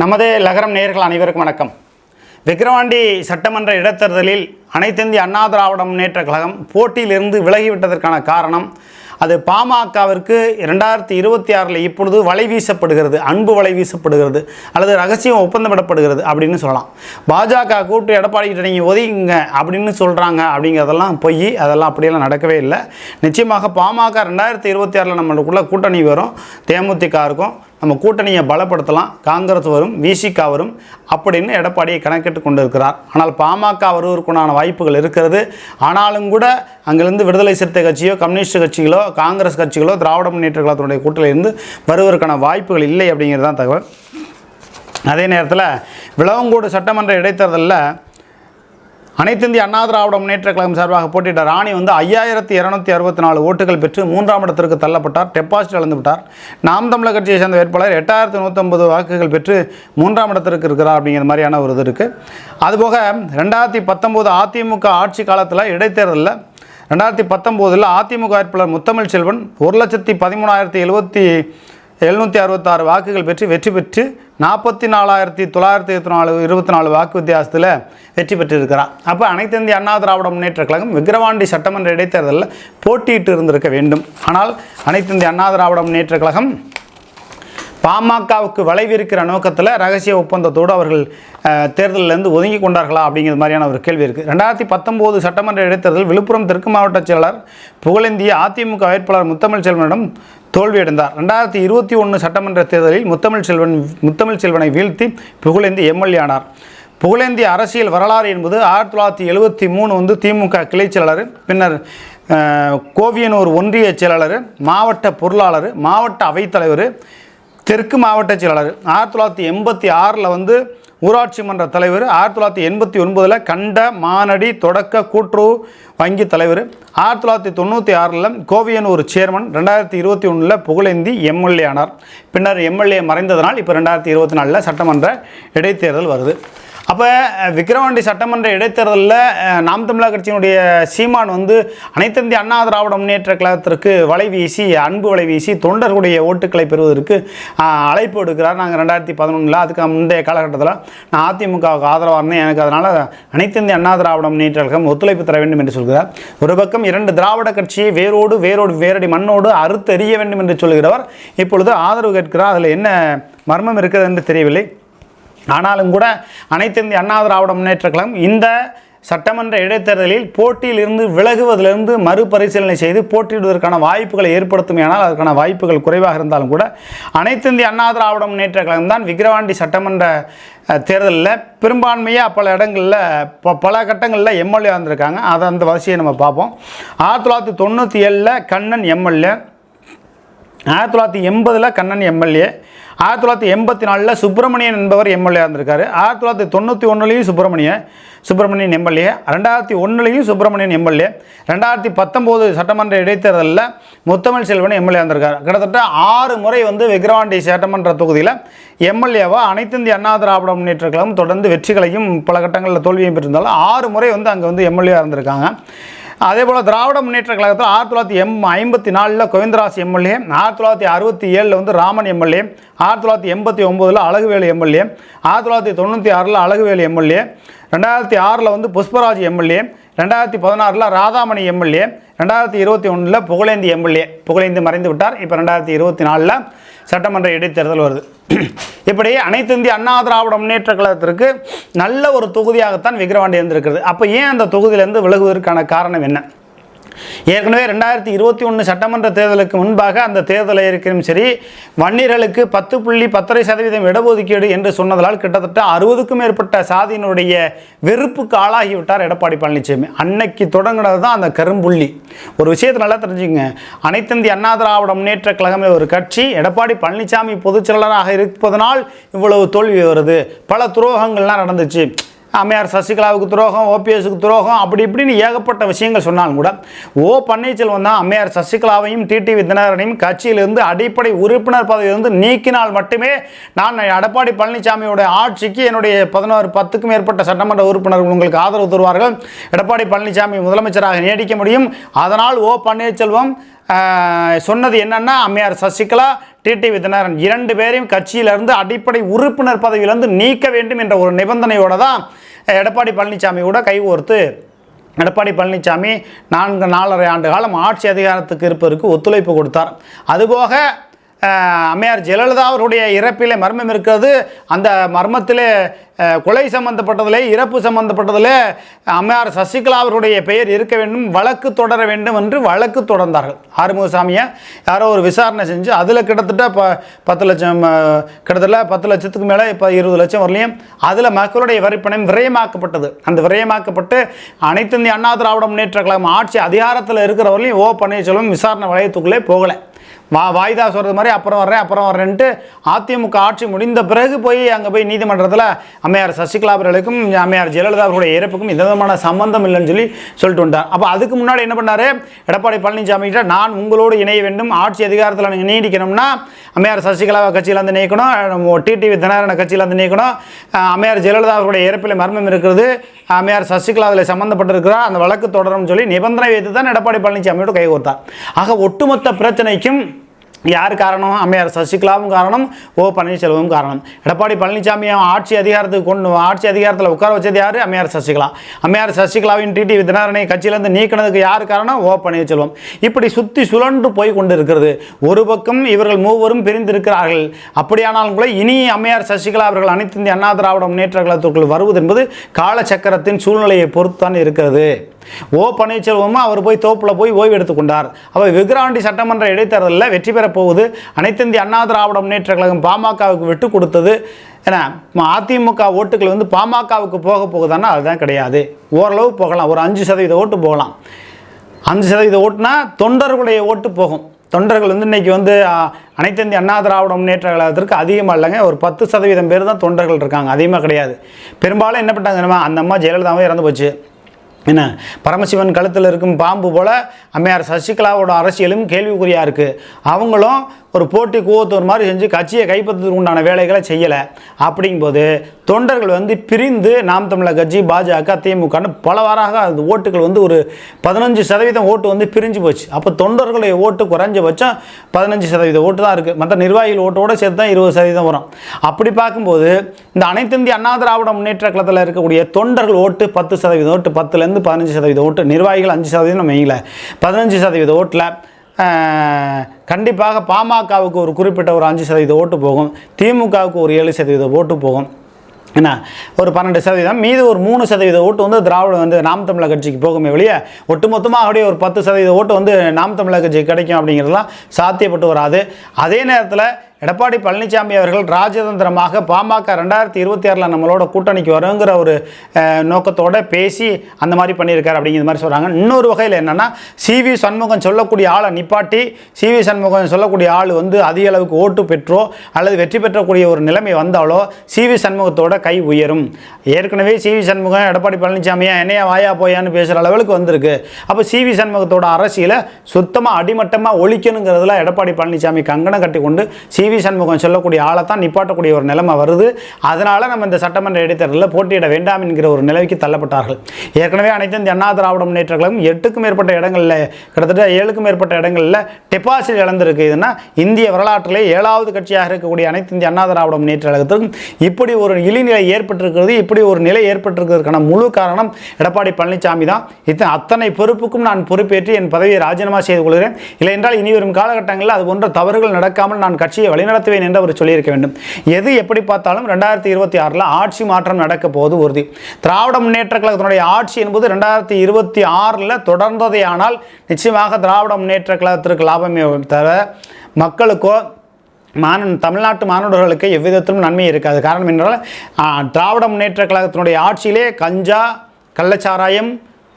நமது லகரம் நேயர்கள் அனைவருக்கும் வணக்கம். விக்கிரவாண்டி சட்டமன்ற இடைத்தேர்தலில் அனைத்திந்திய அண்ணா திராவிட முன்னேற்ற கழகம் போட்டியிலிருந்து விலகிவிட்டதற்கான காரணம் அது பாமகவிற்கு இரண்டாயிரத்தி இருபத்தி ஆறில் இப்பொழுது வலை வீசப்படுகிறது அன்பு வலை வீசப்படுகிறது அல்லது ரகசியம் ஒப்பந்தமிடப்படுகிறது அப்படின்னு சொல்லலாம். பாஜக கூட்டு எடப்பாடி கிட்ட நீங்கள் ஒதுங்க அப்படின்னு சொல்கிறாங்க அப்படிங்கிறதெல்லாம் பொய் அதெல்லாம் அப்படியெல்லாம் நடக்கவே இல்லை. நிச்சயமாக பாமக ரெண்டாயிரத்தி இருபத்தி ஆறில் நம்மளுக்குள்ள கூட்டணி வரும் தேமுதிக இருக்கும். நம்ம கூட்டணியை பலப்படுத்தலாம். காங்கிரஸ் வரும் விசிகா வரும் அப்படின்னு எடப்பாடியை கணக்கிட்டு கொண்டிருக்கிறார். ஆனால் பாமக வருவதற்குண்டான வாய்ப்புகள் இருக்கிறது. ஆனாலும் கூட அங்கிருந்து விடுதலை சிறுத்தை கட்சியோ கம்யூனிஸ்ட் கட்சிகளோ காங்கிரஸ் கட்சிகளோ திராவிட முன்னேற்ற கழகத்தினுடைய கூட்டணியிலிருந்து வருவதற்கான வாய்ப்புகள் இல்லை அப்படிங்கிறது தான் தகவல். அதே நேரத்தில் விளவங்கோடு சட்டமன்ற இடைத்தேர்தலில் அனைத்து இந்திய அண்ணா திராவிட முன்னேற்ற கழகம் சார்பாக போட்டியிட்ட ராணி வந்து ஐயாயிரத்தி இரநூத்தி அறுபத்தி நாலு ஓட்டுகள் பெற்று மூன்றாம் இடத்திற்கு தள்ளப்பட்டார் டெபாசிட் இழந்து விட்டார். நாம் தமிழர் கட்சியை சேர்ந்த வேட்பாளர் எட்டாயிரத்தி நூற்றம்பது வாக்குகள் பெற்று மூன்றாம் இடத்திற்கு இருக்கிறார் அப்படிங்கிற மாதிரியான ஒரு இது இருக்குது அதுபோக ரெண்டாயிரத்தி பத்தொம்போது அதிமுக ஆட்சி காலத்தில் இடைத்தேர்தலில் ரெண்டாயிரத்தி பத்தொம்போதில் அதிமுக வேட்பாளர் முத்தமிழ் செல்வன் ஒரு லட்சத்தி பதிமூணாயிரத்தி எழுபத்தி எழுநூற்றி அறுபத்தாறு வாக்குகள் பெற்று வெற்றி பெற்று நாற்பத்தி நாலாயிரத்தி தொள்ளாயிரத்தி இருபத்தி நாலு இருபத்தி நாலு வாக்கு வித்தியாசத்தில் வெற்றி பெற்றிருக்கிறார். அப்போ அனைத்து இந்திய அண்ணா திராவிட முன்னேற்ற கழகம் விக்கிரவாண்டி சட்டமன்ற இடைத்தேர்தலில் போட்டியிட்டு இருந்திருக்க வேண்டும். ஆனால் அனைத்து இந்திய அண்ணா திராவிட முன்னேற்ற கழகம் பாமகவுக்கு வளைவிருக்கிற நோக்கத்தில் ரகசிய ஒப்பந்தத்தோடு அவர்கள் தேர்தலிலிருந்து ஒதுங்கி கொண்டார்களா அப்படிங்கிற மாதிரியான ஒரு கேள்வி இருக்குது ரெண்டாயிரத்தி பத்தொம்போது சட்டமன்ற இடைத்தேர்தல் விழுப்புரம் தெற்கு மாவட்ட செயலாளர் புகழேந்திய அதிமுக வேட்பாளர் முத்தமிழ் செல்வனிடம் தோல்வியடைந்தார். ரெண்டாயிரத்தி இருபத்தி ஒன்று சட்டமன்ற தேர்தலில் முத்தமிழ் செல்வன் முத்தமிழ் செல்வனை வீழ்த்தி புகழேந்தி எம்எல்ஏ ஆனார். புகழேந்திய அரசியல் வரலாறு என்பது ஆயிரத்தி தொள்ளாயிரத்தி எழுபத்தி மூணு வந்து திமுக கிளைச் செயலாளர் பின்னர் கோவியனூர் ஒன்றிய செயலாளர் மாவட்ட பொருளாளர் மாவட்ட அவைத்தலைவர் தெற்கு மாவட்ட செயலாளர். ஆயிரத்தி தொள்ளாயிரத்தி எண்பத்தி ஆறில் வந்து ஊராட்சி மன்ற தலைவர் ஆயிரத்தி தொள்ளாயிரத்தி எண்பத்தி ஒன்பதில் கண்ட மானடி தொடக்க கூட்டுறவு வங்கி தலைவர் ஆயிரத்தி தொள்ளாயிரத்தி தொண்ணூற்றி ஆறில் கோவியனூர் சேர்மன் ரெண்டாயிரத்தி இருபத்தி ஒன்றில் புகழேந்தி எம்எல்ஏ ஆனார். பின்னர் எம்எல்ஏ மறைந்ததனால் இப்போ ரெண்டாயிரத்தி இருபத்தி நாலில் சட்டமன்ற இடைத்தேர்தல் வருது. அப்போ விக்கிரவாண்டி சட்டமன்ற இடைத்தேர்தலில் நாம் தமிழர் கட்சியினுடைய சீமான் வந்து அனைத்திந்திய அண்ணா திராவிட முன்னேற்ற கழகத்திற்கு வலை வீசி அன்பு வலை வீசி தொண்டர்களுடைய ஓட்டுக்களை பெறுவதற்கு அழைப்பு எடுக்கிறார் நாங்கள் ரெண்டாயிரத்தி பதினொன்றில் அதுக்கு முந்தைய காலகட்டத்தில் நான் அதிமுகவுக்கு ஆதரவாக இருந்தேன். எனக்கு அதனால் அனைத்திந்திய அண்ணா திராவிட முன்னேற்ற கழகம் ஒத்துழைப்பு தர வேண்டும் என்று சொல்கிறார். ஒரு பக்கம் இரண்டு திராவிட கட்சியை வேரோடு வேரோடு வேரடி மண்ணோடு அறுத்தெறிய வேண்டும் என்று சொல்கிறவர் இப்பொழுது ஆதரவு கேட்கிறார். அதில் என்ன மர்மம் இருக்கிறது என்று தெரியவில்லை. ஆனாலும் கூட அனைத்து இந்திய அண்ணா திராவிட முன்னேற்ற கழகம் இந்த சட்டமன்ற இடைத்தேர்தலில் போட்டியிலிருந்து விலகுவதிலிருந்து மறுபரிசீலனை செய்து போட்டியிடுவதற்கான வாய்ப்புகளை ஏற்படுத்தும் ஆனால் அதற்கான வாய்ப்புகள் குறைவாக இருந்தாலும் கூட அனைத்து இந்திய அண்ணா திராவிட முன்னேற்ற கழகம் தான் விக்கிரவாண்டி சட்டமன்ற தேர்தலில் பெரும்பான்மையாக பல இடங்களில் ப பல கட்டங்களில் எம்எல்ஏ வந்திருக்காங்க அதை அந்த வரிசையை நம்ம பார்ப்போம். ஆயிரத்தி தொள்ளாயிரத்தி தொண்ணூற்றி ஏழில் கண்ணன் எம்எல்ஏ ஆயிரத்தி தொள்ளாயிரத்தி எண்பதில் கண்ணன் எம்எல்ஏ ஆயிரத்தி தொள்ளாயிரத்தி எண்பத்தி நாலில் சுப்பிரமணியன் என்பவர் எம்எல்ஏ இருந்திருக்காரு ஆயிரத்தி தொள்ளாயிரத்தி தொண்ணூற்றி ஒன்றுலையும் சுப்பிரமணியன் சுப்பிரமணியன் எம்எல்ஏ ரெண்டாயிரத்தி ஒன்றுலையும் சுப்பிரமணியன் எம்எல்ஏ ரெண்டாயிரத்தி பத்தொம்போது சட்டமன்ற இடைத்தேர்தலில் முத்தமிழ் செல்வன் எம்எல்ஏ இருந்திருக்காரு கிட்டத்தட்ட ஆறு முறை வந்து விக்ரவாண்டி சட்டமன்ற தொகுதியில் எம்எல்ஏவாக அனைத்து இந்திய அண்ணா திராவிட முன்னேற்ற கழகம் தொடர்ந்து வெற்றிகளையும் பல கட்டங்களில் தோல்வியும் பெற்றிருந்தாலும் ஆறு முறை வந்து அங்கே வந்து எம்எல்ஏ இருந்திருக்காங்க. அதே போல் திராவிட முன்னேற்ற கழகத்தில் ஆயிரத்தி தொள்ளாயிரத்தி எம் ஐம்பத்தி நாலில் கோவிந்தராஜ் எம்எல்ஏ ஆயிரத்தி தொள்ளாயிரத்தி அறுபத்தி ஏழில் வந்து ராமன் எம்எல்ஏ ஆயிரத்தி தொள்ளாயிரத்தி எண்பத்தி ஒம்போதில் அழகுவேலு எம்எல்ஏ ஆயிரத்தி தொள்ளாயிரத்தி தொண்ணூற்றி ஆறில் அழகுவேலு எம்எல்ஏ ரெண்டாயிரத்தி ஆறில் வந்து புஷ்பராஜ் எம்எல்ஏ ரெண்டாயிரத்தி பதினாறில் ராதாமணி எம்எல்ஏ ரெண்டாயிரத்தி இருபத்தி ஒன்றில் புகழேந்தி எம்எல்ஏ. புகழேந்தி மறைந்து விட்டார் இப்போ ரெண்டாயிரத்தி இருபத்தி நாலில் சட்டமன்ற இடைத்தேர்தல் வருது. இப்படி அனைத்து இந்திய அண்ணா திராவிட முன்னேற்ற கழகத்திற்கு நல்ல ஒரு தொகுதியாகத்தான் விக்கிரவாண்டி இருந்திருக்கிறது. அப்போ ஏன் அந்த தொகுதியிலேருந்து விலகுவதற்கான காரணம் என்ன? ஏற்கனவே ரெண்டாயிரத்தி இருபத்தி ஒன்று சட்டமன்ற தேர்தலுக்கு முன்பாக அந்த தேர்தலை இருக்கிறதும் சரி வன்னியர்களுக்கு பத்து புள்ளி பத்தரை சதவீதம் இடஒதுக்கீடு என்று சொன்னதால் கிட்டத்தட்ட அறுபதுக்கும் மேற்பட்ட சாதியினுடைய வெறுப்புக்கு ஆளாகிவிட்டார் எடப்பாடி பழனிசாமி அன்னைக்கு தொடங்கினது தான் அந்த கரும்புள்ளி. ஒரு விஷயத்தை நல்லா தெரிஞ்சுங்க அனைத்தந்தி அண்ணா திராவிட முன்னேற்ற கழகம் ஒரு கட்சி எடப்பாடி பழனிசாமி பொதுச் இருப்பதனால் இவ்வளவு தோல்வி வருது. பல துரோகங்கள்லாம் நடந்துச்சு. அம்மையார் சசிகலாவுக்கு துரோகம் ஓபிஎஸ்க்கு துரோகம் அப்படி இப்படின்னு ஏகப்பட்ட விஷயங்கள் சொன்னாலும் கூட ஓ பன்னீர்செல்வம் தான் அம்மையார் சசிகலாவையும் டிடிவி தினகரனையும் கட்சியிலிருந்து அடிப்படை உறுப்பினர் பதவியிலிருந்து நீக்கினால் மட்டுமே நான் எடப்பாடி பழனிசாமியோட ஆட்சிக்கு என்னுடைய பதினோரு பத்துக்கும் மேற்பட்ட சட்டமன்ற உறுப்பினர்கள் உங்களுக்கு ஆதரவு தருவார்கள். எடப்பாடி பழனிசாமி முதலமைச்சராக நீடிக்க முடியும். அதனால் ஓ பன்னீர்செல்வம் சொன்னது என்னன்னா அம்மையார் சசிகலா டிடிவி தினகரன் இரண்டு பேரையும் கட்சியிலிருந்து அடிப்படை உறுப்பினர் பதவியிலிருந்து நீக்க வேண்டும் என்ற ஒரு நிபந்தனையோடு தான் எடப்பாடி பழனிசாமி கூட கைகோர்த்து எடப்பாடி பழனிசாமி நான்கு நாலரை ஆண்டு காலம் ஆட்சி அதிகாரத்துக்கு இருப்பதற்கு ஒத்துழைப்பு கொடுத்தார். அதுபோக அம்மையார் ஜெயலலிதா அவருடைய இறப்பிலே மர்மம் இருக்கிறது. அந்த மர்மத்திலே கொலை சம்பந்தப்பட்டதிலே இறப்பு சம்பந்தப்பட்டதிலே அம்மையார் சசிகலா அவருடைய பெயர் இருக்க வேண்டும் வழக்கு தொடர வேண்டும் என்று வழக்கு தொடர்ந்தார்கள். ஆறுமுகசாமியை யாரோ ஒரு விசாரணை செஞ்சு அதில் கிட்டத்தட்ட ப பத்து லட்சம் கிட்டத்தட்ட பத்து லட்சத்துக்கு மேலே இப்போ இருபது லட்சம் வரலையும். அதில் மக்களுடைய வரிப்பணம் விரயமாக்கப்பட்டது. அந்த விரயமாக்கப்பட்டு அனைத்து இந்திய அண்ணா திராவிட முன்னேற்ற கழகம் ஆட்சி அதிகாரத்தில் இருக்கிறவர்களையும் ஓ பன்னீர்செல்வம் விசாரணை வளையத்துக்குள்ளே போகலை. வா வாய்தா சொல்கிறது மாதிரி அப்புறம் வர்றேன் அப்புறம் வர்றேன்ட்டு அதிமுக ஆட்சி முடிந்த பிறகு போய் அங்கே போய் நீதிமன்றத்தில் அம்மையார் சசிகலா அவர்களுக்கும் அம்மையார் ஜெயலலிதா அவர்களுடைய இறப்புக்கும் எந்த விதமான சம்பந்தம் இல்லைன்னு சொல்லி சொல்லிட்டு வந்தார் அப்போ அதுக்கு முன்னாடி என்ன பண்ணார்? எடப்பாடி பழனிசாமி கிட்ட நான் உங்களோடு இணைய வேண்டும் ஆட்சி அதிகாரத்தில் நீங்கள் நீடிக்கணும்னா அம்மையார் சசிகலாவை கட்சியிலேருந்து நீக்கணும் டிடிவி தினகரனை கட்சியிலேருந்து நீக்கணும் அம்மையார் ஜெயலலிதா அவருடைய இறப்பில் மர்மம் இருக்கிறது அம்மையார் சசிகலா அதில் சம்மந்தப்பட்டிருக்கிறார் அந்த வழக்கு தொடரும்னு சொல்லி நிபந்தனை வைத்து தான் எடப்பாடி பழனிசாமியோட கைகோர்த்தார் ஆக ஒட்டுமொத்த பிரச்சனைக்கும் யார் காரணம்? அம்மையார் சசிகலாவும் காரணம் ஓ பன்னீர்செல்வமும் காரணம். எடப்பாடி பழனிசாமி ஆட்சி அதிகாரத்துக்கு கொண்டு ஆட்சி அதிகாரத்தில் உட்கார வச்சது யார்? அம்மையார் சசிகலா. அம்மையார் சசிகலாவின் டிடி தினகரனை கட்சியிலேருந்து நீக்கினதுக்கு யார் காரணம்? ஓ பன்னீர்செல்வம். இப்படி சுற்றி சுழன்று போய் கொண்டு இருக்கிறது ஒரு பக்கம் இவர்கள் மூவரும் பிரிந்திருக்கிறார்கள். அப்படியானாலும் கூட இனி அம்மையார் சசிகலா அவர்கள் அனைத்து இந்திய அண்ணா திராவிட முன்னேற்ற கழகத்திற்குள் வருவது என்பது காலச்சக்கரத்தின் சூழ்நிலையை பொறுத்துத்தான் இருக்கிறது. ஓ பன்னீர்செல்வமும் அவர் போய் தோப்பில் போய் ஓய்வு எடுத்துக்கொண்டார். அவர் விக்ராண்டி சட்டமன்ற இடைத்தேர்தலில் வெற்றி பெறப் போகுது. அனைத்து இந்திய அண்ணா திராவிட முன்னேற்ற கழகம் பாமகவுக்கு விட்டு கொடுத்தது. ஏன்னா அதிமுக ஓட்டுகள் வந்து பாமகவுக்கு போக போகுதான்னா அதுதான் கிடையாது. ஓரளவு போகலாம். ஒரு அஞ்சு சதவீத ஓட்டு போகலாம். அஞ்சு சதவீத ஓட்டுனா தொண்டர்களுடைய ஓட்டு போகும். தொண்டர்கள் வந்து இன்னைக்கு வந்து ஆ, அனைத்து இந்திய அண்ணா திராவிட முன்னேற்ற கழகத்திற்கு அதிகமாக இல்லைங்க. ஒரு பத்து சதவீதம் பேர் தான் தொண்டர்கள் இருக்காங்க. அதிகமாக கிடையாது. பெரும்பாலும் என்ன பண்ணிட்டாங்க அந்த அம்மா ஜெயலலிதாவே இறந்து போச்சு. என்ன? பரமசிவன் கழுத்தில் இருக்கும் பாம்பு போல் அம்மையார் சசிகலாவோட அரசியலும் கேள்விக்குறியாக இருக்குது அவங்களும் ஒரு போட்டி கூவத்தூர் மாதிரி செஞ்சு கட்சியை கைப்பற்றுவதற்கு உண்டான வேலைகளை செய்யலை. அப்படிங்கும்போது தொண்டர்கள் வந்து பிரிந்து நாம் தமிழர் கட்சி பாஜக திமுகன்னு பல வாராக அது ஓட்டுகள் வந்து ஒரு பதினஞ்சு சதவீதம் ஓட்டு வந்து பிரிஞ்சு போச்சு. அப்போ தொண்டர்களுடைய ஓட்டு குறைஞ்சபட்சம் பதினஞ்சு சதவீத ஓட்டு தான் இருக்குது மற்ற நிர்வாகிகள் ஓட்டோட சேர்த்து தான் இருபது சதவீதம் வரும். அப்படி பார்க்கும்போது இந்த அனைத்து இந்திய அண்ணா திராவிட முன்னேற்ற கழகத்தில் இருக்கக்கூடிய தொண்டர்கள் ஓட்டு பத்து சதவீதம் ஓட்டு பத்துலேருந்து பதினஞ்சு சதவீதம் ஓட்டு நிர்வாகிகள் அஞ்சு சதவீதம் நம்ம வைங்கள பதினஞ்சு சதவீத ஓட்டில் கண்டிப்பாக பாமகவுக்கு ஒரு குறிப்பிட்ட ஒரு அஞ்சு சதவீத ஓட்டு போகும். திமுகவுக்கு ஒரு ஏழு சதவீத ஓட்டு போகும். என்ன? ஒரு பன்னெண்டு சதவீதம். மீது ஒரு மூணு சதவீத ஓட்டு வந்து திராவிட வந்து நாம் தமிழர் கட்சிக்கு போகுமே வெளியே ஒட்டுமொத்தமாக அப்படியே ஒரு பத்து சதவீத ஓட்டு வந்து நாம் தமிழர் கட்சிக்கு கிடைக்கும் அப்படிங்கிறதுலாம் சாத்தியப்பட்டு வராது. அதே நேரத்தில் எடப்பாடி பழனிசாமி அவர்கள் ராஜதந்திரமாக பாமக ரெண்டாயிரத்தி இருபத்தி ஆறில் நம்மளோட கூட்டணிக்கு வருங்கிற ஒரு நோக்கத்தோடு நோக்கத்தோட பேசி அந்த மாதிரி பண்ணியிருக்காரு அப்படிங்கிற மாதிரி சொல்கிறாங்க இன்னொரு வகையில் என்னென்னா சிவி சண்முகம் சொல்லக்கூடிய ஆளை நிப்பாட்டி சிவி சண்முகம் சொல்லக்கூடிய ஆள் வந்து அதிக அளவுக்கு ஓட்டு பெற்றோ அல்லது வெற்றி பெற்றக்கூடிய ஒரு நிலைமை வந்தாலோ சிவி சண்முகத்தோட கை உயரும். ஏற்கனவே சிவி சண்முகம் எடப்பாடி பழனிசாமியா என்னையா வாயா போயான்னு பேசுகிற அளவுக்கு வந்திருக்கு. அப்போ சிவி சண்முகத்தோட அரசியலை சுத்தமாக அடிமட்டமாக ஒழிக்கணுங்கிறதுல எடப்பாடி பழனிசாமி கங்கணம் கட்டி கொண்டு சிவி சண்முகம் சொல்லக்கூடிய ஆளை தான் நிப்பாட்டக்கூடிய ஒரு நிலைமை வருது. அதனால் நம்ம இந்த சட்டமன்ற இடைத்தேர்தலில் போட்டியிட வேண்டாம் என்கிற ஒரு நிலைக்கு தள்ளப்பட்டார்கள். ஏற்கனவே அனைத்து இந்த அண்ணா திராவிட முன்னேற்ற கழகம் எட்டுக்கும் மேற்பட்ட இடங்களில் கிட்டத்தட்ட ஏழுக்கும் மேற்பட்ட இடங்களில் டெபாசிட் இழந்திருக்கு. இதுன்னா இந்திய வரலாற்றிலே ஏழாவது கட்சியாக இருக்கக்கூடிய அனைத்து இந்திய அண்ணா திராவிட முன்னேற்ற கழகத்திற்கும் இப்படி ஒரு இழிநிலை ஏற்பட்டிருக்கிறது இப்படி ஒரு நிலை ஏற்பட்டிருக்கிறதுக்கான முழு காரணம் எடப்பாடி பழனிசாமி தான். இத்தனை அத்தனை பொறுப்புக்கும் நான் பொறுப்பேற்று என் பதவியை ராஜினாமா செய்து கொள்கிறேன். இல்லை என்றால் இனி வரும் காலகட்டங்களில் அது போன்ற தவறுகள் நடக்காமல் நான் கட்சியை வழிநடத்துவேன் என்று அவர் சொல்லியிருக்க வேண்டும். எது எப்படி பார்த்தாலும் ரெண்டாயிரத்தி இருபத்தி ஆறில் ஆட்சி மாற்றம் நடக்க போது உறுதி. திராவிட முன்னேற்ற கழகத்தினுடைய ஆட்சி என்பது ரெண்டாயிரத்தி இருபத்தி ஆறில் தொடர்ந்ததே ஆனால் நிச்சயமாக திராவிட முன்னேற்ற கழகத்திற்கு லாபமே தவிர மக்களுக்கோ மாணவன் தமிழ்நாட்டு மாணவர்களுக்கு எவ்விதத்திலும் நன்மை இருக்காது. காரணம் என்றால் திராவிட முன்னேற்ற கழகத்தினுடைய ஆட்சியிலே கஞ்சா கள்ளச்சாராயம்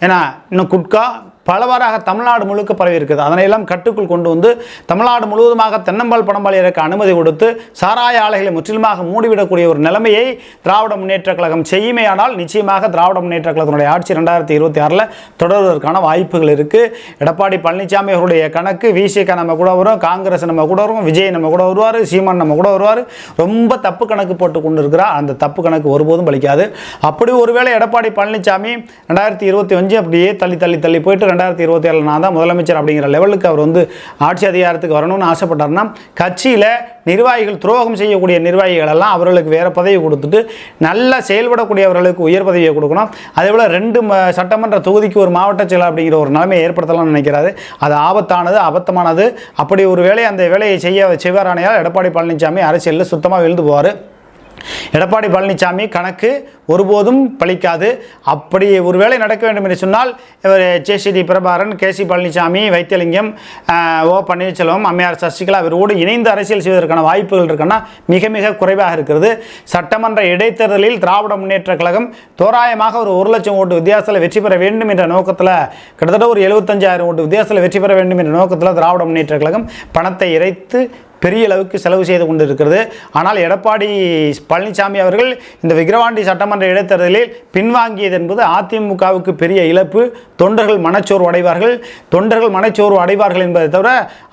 ஏன்னா இன்னும் குட்கா பலவாறாக தமிழ்நாடு முழுக்க பரவி இருக்குது. அதனையெல்லாம் கட்டுக்குள் கொண்டு வந்து தமிழ்நாடு முழுவதுமாக தென்னம்பால் பணம்பால் அனுமதி கொடுத்து சாராய ஆலைகளை முற்றிலுமாக மூடிவிடக்கூடிய ஒரு நிலைமையை திராவிட முன்னேற்ற கழகம் செய்யுமேயானால் நிச்சயமாக திராவிட முன்னேற்ற கழகத்தினுடைய ஆட்சி ரெண்டாயிரத்தி இருபத்தி ஆறில் தொடர்வதற்கான வாய்ப்புகள் இருக்குது எடப்பாடி பழனிசாமி அவருடைய கணக்கு விசிக நம்ம கூட வரும் காங்கிரஸ் நம்ம கூட வரும் விஜய் நம்ம கூட வருவார் சீமான் நம்ம கூட வருவார். ரொம்ப தப்பு கணக்கு போட்டு கொண்டு இருக்கிறார் அந்த தப்பு கணக்கு ஒருபோதும் பலிக்காது. அப்படி ஒருவேளை எடப்பாடி பழனிசாமி ரெண்டாயிரத்தி இருபத்தி அஞ்சு அப்படியே தள்ளி தள்ளி தள்ளி போயிட்டு ரெண்டாயிரத்தி இருபத்தி ஏழு நான் தான் முதலமைச்சர் அப்படிங்கிற லெவலுக்கு அவர் வந்து ஆட்சி அதிகாரத்துக்கு வரணும்னு ஆசைப்பட்டாருன்னா கட்சியில் நிர்வாகிகள் துரோகம் செய்யக்கூடிய நிர்வாகிகள் எல்லாம் அவர்களுக்கு வேறு பதவி கொடுத்துட்டு நல்லா செயல்படக்கூடியவர்களுக்கு உயர் பதவியை கொடுக்கணும். அதே போல் ரெண்டு ம சட்டமன்ற தொகுதிக்கு ஒரு மாவட்ட செயலர் அப்படிங்கிற ஒரு நிலைமையை ஏற்படுத்தலாம்னு நினைக்கிறாரு. அது ஆபத்தானது அபத்தமானது. அப்படி ஒரு வேலை அந்த வேலையை செய்ய செய்வாரானையால் எடப்பாடி பழனிசாமி அரசியலில் சுத்தமாக விழுந்து போவார். எடப்பாடி பழனிசாமி கணக்கு ஒருபோதும் பலிக்காது அப்படி ஒருவேளை நடக்க வேண்டும் என்று சொன்னால் இவர் JCD Prabhakaran K. C. Palaniswami Vaithilingam O. Panneerselvam அம்மையார் சசிகலா இவரோடு இணைந்து அரசியல் செய்வதற்கான வாய்ப்புகள் இருக்குன்னா மிக மிக குறைவாக இருக்கிறது. சட்டமன்ற இடைத்தேர்தலில் திராவிட முன்னேற்ற கழகம் தோராயமாக ஒரு ஒரு லட்சம் ஓட்டு வித்தியாசத்தில் வெற்றி பெற வேண்டும் என்ற நோக்கத்தில் கிட்டத்தட்ட ஒரு எழுபத்தஞ்சாயிரம் ஓட்டு வித்தியாசத்தில் வெற்றி பெற வேண்டும் என்ற நோக்கத்தில் திராவிட முன்னேற்ற கழகம் பணத்தை இறைத்து பெரிய அளவுக்கு செலவு செய்து கொண்டு இருக்கிறது ஆனால் எடப்பாடி பழனிசாமி அவர்கள் இந்த விக்கிரவாண்டி சட்டமன்ற இடைத்தேர்தலில் பின்வாங்கியது என்பது அதிமுகவுக்கு பெரிய இழப்பு. தொண்டர்கள் மனச்சோர்வு அடைவார்கள். தொண்டர்கள் மனச்சோர்வு அடைவார்கள் என்பதை தவிர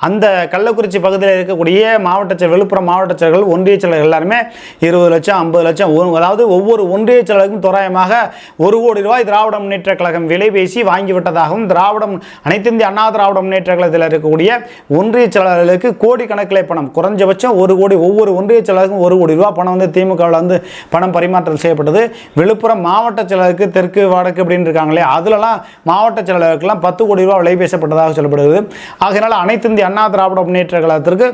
அந்த கள்ளக்குறிச்சி பகுதியில் இருக்கக்கூடிய மாவட்ட செயலர் விழுப்புரம் மாவட்ட செயலர்கள் ஒன்றிய செயலர்கள் எல்லாருமே இருபது லட்சம் ஐம்பது லட்சம் அதாவது ஒவ்வொரு ஒன்றிய செயலருக்கும் தோராயமாக ஒரு கோடி ரூபாய் திராவிட முன்னேற்ற கழகம் விலை பேசி வாங்கிவிட்டதாகவும் திராவிடம் அனைத்திந்திய அண்ணா திராவிட முன்னேற்ற கழகத்தில் இருக்கக்கூடிய ஒன்றிய செயலாளர்களுக்கு கோடி பணம் பணம். குறைஞ்சபட்சம் ஒரு கோடி ஒவ்வொரு ஒன்றிய செயலாளருக்கும் ஒரு கோடி ரூபா பணம் வந்து திமுகவில் வந்து பணம் பரிமாற்றம் செய்யப்பட்டது. விழுப்புரம் மாவட்ட செயலருக்கு தெற்கு வடக்கு அப்படின்னு இருக்காங்களே அதுலலாம் மாவட்ட செயலாளருக்கெல்லாம் பத்து கோடி ரூபா விலை பேசப்பட்டதாக சொல்லப்படுகிறது. ஆகையினால அனைத்து இந்திய அண்ணா திராவிட முன்னேற்ற கழகத்திற்கு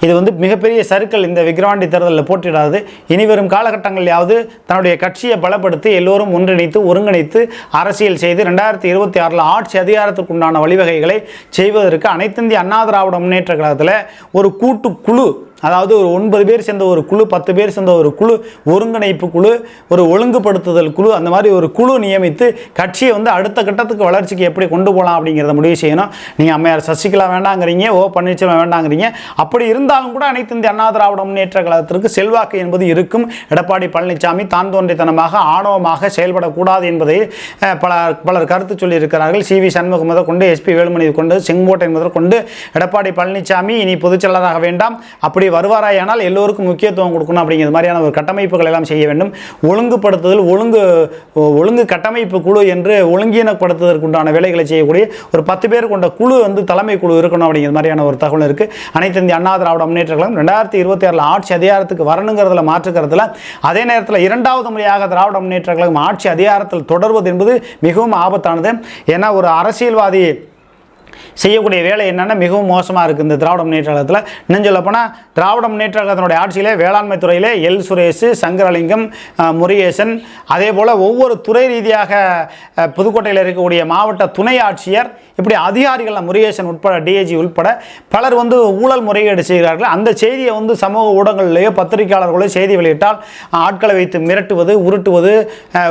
இது வந்து மிகப்பெரிய சருக்கள் இந்த விக்ரவாண்டி தேர்தலில் போட்டியிடாது. இனி வரும் காலகட்டங்களிலாவது தன்னுடைய கட்சியை பலப்படுத்தி எல்லோரும் ஒன்றிணைத்து ஒருங்கிணைத்து அரசியல் செய்து ரெண்டாயிரத்தி இருபத்தி ஆறில் ஆட்சி அதிகாரத்துக்குண்டான வழிவகைகளை செய்வதற்கு அனைத்திந்திய அண்ணா திராவிட முன்னேற்ற கழகத்தில் ஒரு கூட்டு குழு அதாவது ஒரு ஒன்பது பேர் சேர்ந்த ஒரு குழு பத்து பேர் சேர்ந்த ஒரு குழு ஒருங்கிணைப்பு குழு ஒரு ஒழுங்குபடுத்துதல் குழு அந்த மாதிரி ஒரு குழு நியமித்து கட்சியை வந்து அடுத்த கட்டத்துக்கு வளர்ச்சிக்கு எப்படி கொண்டு போகலாம் அப்படிங்கிறத முடிவு செய்யணும். நீங்கள் அம்மையார் சசிகலா வேண்டாங்கிறீங்க ஓ பன்னீர்செல்வம் வேண்டாங்கிறீங்க. அப்படி இருந்தாலும் கூட அனைத்து இந்திய அண்ணா திராவிட முன்னேற்ற கழகத்திற்கு செல்வாக்கு என்பது இருக்கும். எடப்பாடி பழனிசாமி தான் தோன்றித்தனமாக ஆணவமாக செயல்படக்கூடாது என்பதை பலர் பல பலர் கருத்து சொல்லியிருக்கிறார்கள். சி வி சண்முகம் முதல் கொண்டு எஸ்பி வேலுமணி கொண்டு செங்கோட்டை முதல் கொண்டு எடப்பாடி பழனிசாமி இனி பொதுச் செயலராக வேண்டாம். அப்படி வருவாராயானால் எல்லோருக்கும் முக்கியத்துவம் கொடுக்கணும் அப்படிங்கிற மாதிரியான ஒரு கட்டமைப்புகள் எல்லாம் செய்ய வேண்டும். ஒழுங்குபடுத்துதல் ஒழுங்கு ஒழுங்கு கட்டமைப்பு குழு என்று ஒழுங்கீனப்படுத்துவதற்குண்டான வேலைகளை செய்யக்கூடிய ஒரு பத்து பேர் கொண்ட குழு வந்து தலைமை குழு இருக்கணும் அப்படிங்கிற மாதிரியான ஒரு தகவல் இருக்குது அனைத்து இந்திய அண்ணா திராவிட முன்னேற்ற கழகம் ரெண்டாயிரத்தி இருபத்தி ஆறில் ஆட்சி அதிகாரத்துக்கு வரணுங்கிறதுல மாற்றுக்கிறதுல அதே நேரத்தில் இரண்டாவது முறையாக திராவிட முன்னேற்ற கழகம் ஆட்சி அதிகாரத்தில் தொடர்வது என்பது மிகவும் ஆபத்தானது. ஏன்னா ஒரு அரசியல்வாதி செய்யக்கூடிய வேலை என்னென்னா மிகவும் மோசமாக இருக்குது இந்த திராவிட முன்னேற்ற கழகத்தில். இன்னும் சொல்லப் போனால் திராவிட முன்னேற்ற கழகத்தினுடைய ஆட்சியிலே வேளாண்மை துறையிலே எல் சுரேஷ் சங்கரலிங்கம் முருகேசன் அதே போல் ஒவ்வொரு துறை ரீதியாக புதுக்கோட்டையில் இருக்கக்கூடிய மாவட்ட துணை ஆட்சியர் இப்படி அதிகாரிகள் முருகேசன் உட்பட டிஏஜி உட்பட பலர் வந்து ஊழல் முறைகேடு செய்கிறார்கள். அந்த செய்தியை வந்து சமூக ஊடகங்களிலேயோ பத்திரிகையாளர்களோ செய்தி வெளியிட்டால் ஆட்களை வைத்து மிரட்டுவது உருட்டுவது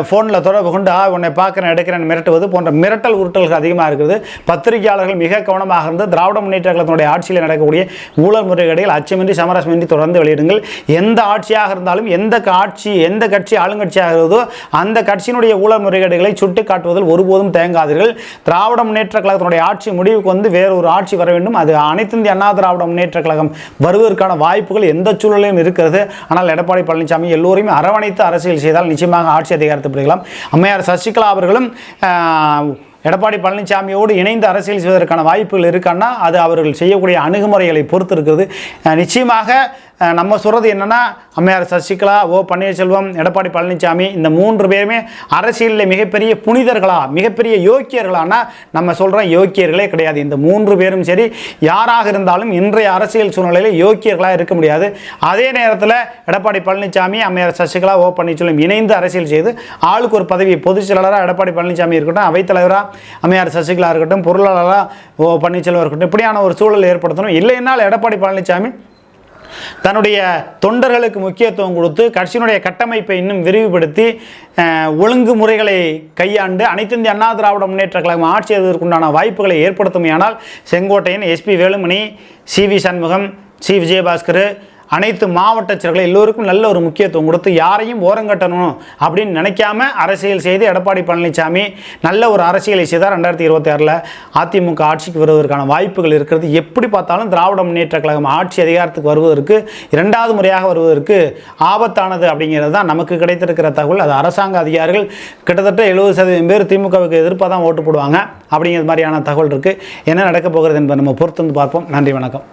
ஃபோனில் தொடர்பு கொண்டு ஆ உன்னை பார்க்குறேன் எடுக்கிறேன் மிரட்டுவது போன்ற மிரட்டல் உருட்டல்கள் அதிகமாக இருக்குது பத்திரிகையாளர்கள் மிக கவனமாக இருந்து திராவிட முன்னேற்ற கழகத்தினுடைய ஆட்சியில் நடக்கக்கூடிய ஊழல் முறைகேடுகள் அச்சமின்றி சமரசமின்றி தொடர்ந்து வெளியிடுங்கள். எந்த ஆட்சியாக இருந்தாலும் எந்த ஆட்சி எந்த கட்சி ஆளுங்கட்சியாக இருக்கிறதோ அந்த கட்சியினுடைய ஊழல் முறைகேடுகளை சுட்டி காட்டுவதில் ஒருபோதும் தேங்காதீர்கள். திராவிட முன்னேற்ற கழகத்தினுடைய ஆட்சி முடிவுக்கு வந்து வேறு ஒரு ஆட்சி வர வேண்டும். அது அனைத்து இந்திய அண்ணா திராவிட முன்னேற்ற கழகம் வருவதற்கான வாய்ப்புகள் எந்த சூழலிலும் இருக்கிறது. ஆனால் எடப்பாடி பழனிசாமி எல்லோரையும் அரவணைத்து அரசியல் செய்தால் நிச்சயமாக ஆட்சி அதிகாரத்தை பிடிக்கலாம் அம்மையார் சசிகலா அவர்களும் எடப்பாடி பழனிசாமியோடு இணைந்து அரசியல் செய்வதற்கான வாய்ப்புகள் இருக்கான்னா அது அவர்கள் செய்யக்கூடிய அணுகுமுறைகளை பொறுத்து இருக்கிறது நிச்சயமாக நம்ம சொல்கிறது என்னென்னா அம்மையார் சசிகலா ஓ பன்னீர்செல்வம் எடப்பாடி பழனிசாமி இந்த மூன்று பேருமே அரசியலில் மிகப்பெரிய புனிதர்களா மிகப்பெரிய யோக்கியர்களானா நம்ம சொல்கிறோம் யோக்கியர்களே கிடையாது. இந்த மூன்று பேரும் சரி யாராக இருந்தாலும் இன்றைய அரசியல் சூழ்நிலையில் யோக்கியர்களாக இருக்க முடியாது. அதே நேரத்தில் எடப்பாடி பழனிசாமி அம்மையார் சசிகலா ஓ பன்னீர்செல்வம் இணைந்து அரசியல் செய்து ஆளுக்கு ஒரு பதவி பொதுச் செயலாளராக எடப்பாடி பழனிசாமி இருக்கட்டும் அவைத்தலைவராக அம்மையார் சசிகலா இருக்கட்டும் பொருளாளராக ஓ பன்னீர்செல்வம் இருக்கட்டும் இப்படியான ஒரு சூழல் ஏற்படுத்தணும். இல்லைன்னால் எடப்பாடி பழனிசாமி தன்னுடைய தொண்டர்களுக்கு முக்கியத்துவம் கொடுத்து கட்சியினுடைய கட்டமைப்பை இன்னும் விரிவுபடுத்தி ஒழுங்கு ஒழுங்குமுறைகளை கையாண்டு அனைத்து இந்திய அண்ணா திராவிட முன்னேற்ற கழகம் ஆட்சி செய்வதற்குண்டான வாய்ப்புகளை ஏற்படுத்துமையானால் Sengottaiyan SP Velumani C V Shanmugam C Vijayabaskar அனைத்து மாவட்ட செயலர்கள் எல்லோருக்கும் நல்ல ஒரு முக்கியத்துவம் கொடுத்து யாரையும் ஓரங்கட்டணும் அப்படின்னு நினைக்காம அரசியல் செய்து எடப்பாடி பழனிசாமி நல்ல ஒரு அரசியலை செய்தார் ரெண்டாயிரத்தி இருபத்தி ஆறில். அதிமுக ஆட்சிக்கு வருவதற்கான வாய்ப்புகள் இருக்கிறது. எப்படி பார்த்தாலும் திராவிட முன்னேற்ற கழகம் ஆட்சி அதிகாரத்துக்கு வருவதற்கு இரண்டாவது முறையாக வருவதற்கு ஆபத்தானது அப்படிங்கிறது தான் நமக்கு கிடைத்திருக்கிற தகவல். அது அரசாங்க அதிகாரிகள் கிட்டத்தட்ட எழுபது சதவீதம் பேர் திமுகவுக்கு எதிர்ப்பாக தான் ஓட்டு போடுவாங்க அப்படிங்கிற மாதிரியான தகவல் இருக்குது என்ன நடக்க போகிறது என்பதை நம்ம பொறுத்து வந்து பார்ப்போம். நன்றி வணக்கம்.